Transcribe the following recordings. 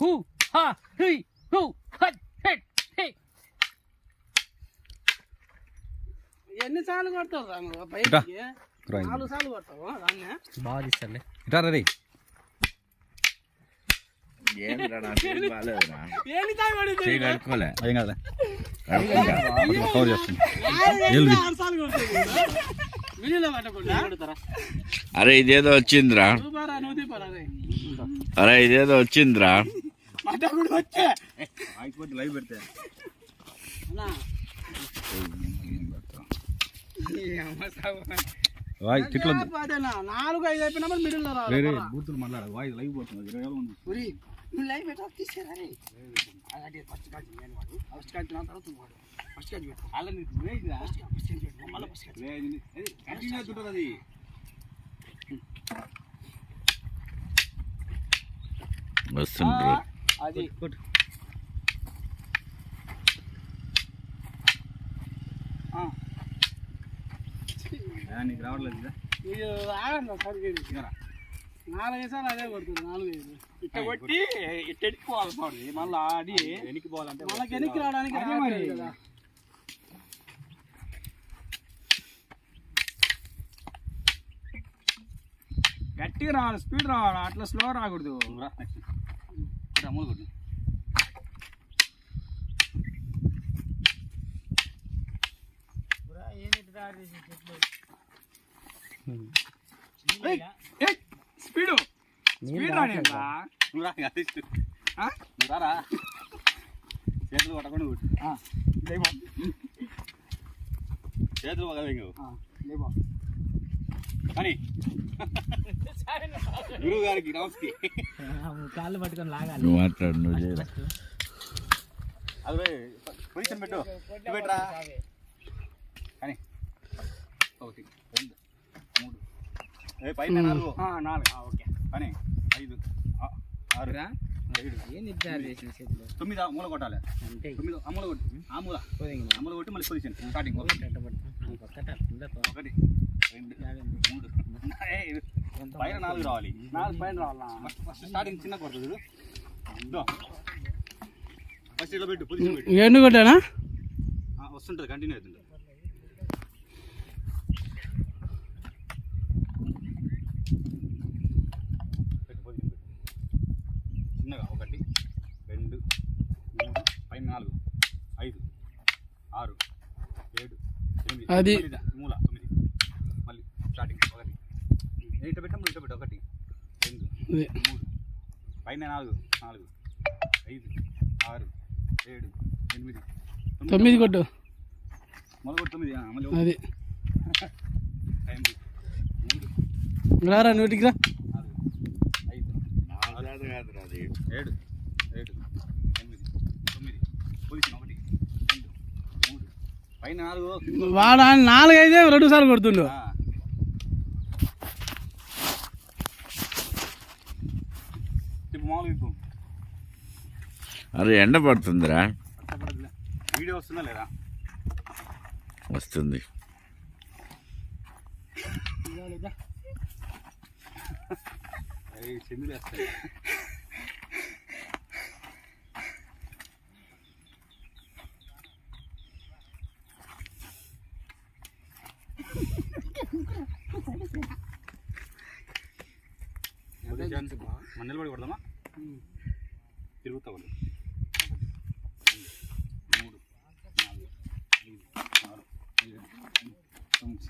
Who హా హుయ్ who hot హెట్ హే ఎన్నిసార్లు కొడతావు రా నువ్వు పైకి ఇట్రా. రా ఇంక. నాలుగు సార్లు కొడతావు దాన్ని బాగా తీస్తారులే ఇటారా రే ఏంద్రా నా చేతి బాగాలేదురా ఎన్ని సార్లు కొడితే చేయి కడుక్కోలే ఏం కాదులే కడుక్కుంటా. కవర్ చేస్తుంది ఆరు సార్లు కొడతావు వీడియోలో పట్టకుండా అరే ఇదేదో వచ్చిందిరా నువ్వు అరే ఇదేదో వచ్చిందిరా. లైవ్ పెడితే. వాయ్ నాలుగు ఐదు అయిపోయినప్పుడు మిడిల్లో రే రే రావాలి బూతులు మాట్లాడు వాయ్ లైవ్ పోతుంది. ఇరవై వేలు ఉంది. ఉరి, నువ్వు లైవ్ పెట్టా తీసేరా ఫస్ట్ కార్డు నేను వాడు. ఫస్ట్ కార్డు నా తర్వాత నువ్వు వాడు. ఫస్ట్ కార్డు పెట్టు అలా నీకు ఫస్ట్ పెట్టు మళ్ళీ ఫస్ట్ అది. వస్తుండ్రు. అది. నాలుగైదు సార్లు అదే కొడుతుంది నాలుగైదు ఇట్ట కొట్టి ఇట్ట ఎడుకోవాలి పడుతుంది మళ్ళీ ఆడి వెనక్కి పోవాలంటే మనకి వెనక్కి రావడానికి మరి. కదా. గట్టిగా రావాలి స్పీడ్ రావాలి అట్లా స్లో రాకూడదు. అమలు కొట్టు స్పీడు స్పీడ్ రాని రారా చేతులు కొట్టకుండా కొట్టు చేతులు పగలవు ఇంకో. కానీ గురువు గారికి నమస్తే. కాళ్ళు పట్టుకొని లాగాలి. నువ్వు మాట్లాడు నువ్వు చేయరా? అది పొజిషన్ పెట్టు. పెట్టరా? కానీ ఒకటి రెండు మూడు. ఏ పైన నాలుగు. నాలుగు. ఓకే. కానీ ఐదు ఆ, ఆరు ఏడు తొమ్మిది ఆ మూల కొట్టాలి. అంటే తొమ్మిది ఆ మూల కొట్టు. ఆ మూల. ఆ మూల కొట్టి మళ్ళీ పొజిషన్. స్టార్టింగ్ ఒకటి ఒకటి రెండు మూడు. ఏయ్, పైన నాలుగు రావాలి. నాలుగు పైన రావాలా? ఫస్ట్ స్టార్టింగ్ చిన్న కొడుతుంది చూడు. ఫస్ట్ ఇలా పెట్టు పొజిషన్ పెట్టు. ఎండు కొట్టానా వస్తుంటుంది కంటిన్యూ అవుతుంది పెట్టు పొజిషన్ పెట్టు చిన్నగా ఒకటి రెండు మూడు పైన నాలుగు ఐదు ఆరు ఏడు ఎనిమిది అది. మూల తొమ్మిది. మళ్ళీ స్టార్టింగ్ ఒకటి. ఏ, ఇటు పెట్టు ఇటు పెట్టు ఒకటి. రెండు. మూడు. పైన నాలుగు నాలుగు ఐదు ఆరు ఏడు ఎనిమిది. తొమ్మిది కొట్టు. మొదలు తొమ్మిది ఆ, మళ్ళీ అది. రారా నూటికి రా. నాలుగు ఐదు ఏడు ఏడు ఎనిమిది తొమ్మిది పొజిషన్ ఒకటి రెండు మూడు పైన నాలుగు వాడు ఆయన నాలుగైదే రెండు సార్లు కొడుతుండు. అరే ఎండ పడుతుందిరా. వీడియో వస్తుందా లేదా? వస్తుంది. అవి ఫ్రెండ్స్ మన నిలబడి కొడదామా తిరుగుతా కొడు మూడు నాలుగు ఐదు ఆరు ఏడు ఎనిమిది, తొమ్మిది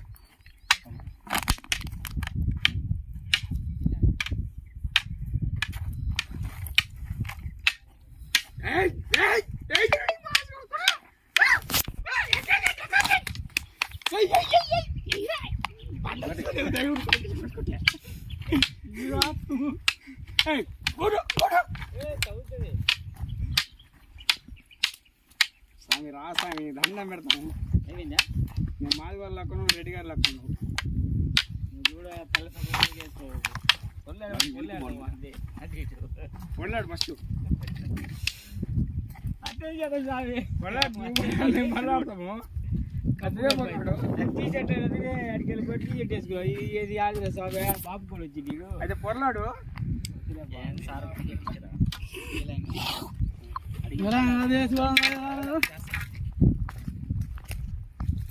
స్వామి రా స్వామి దండం పెడతాను. నేను మాది వాళ్ళు లక్కున్నావు రెడ్డి గారు చేసుకో కొల్లాడు కదా మాట్లాడతాము అదే అడిగి కొట్టి వేసుకో ఇది ఆదిరా స్వామి బాబు కూడా వచ్చి నీకు. అయితే పొరలాడు. సార్?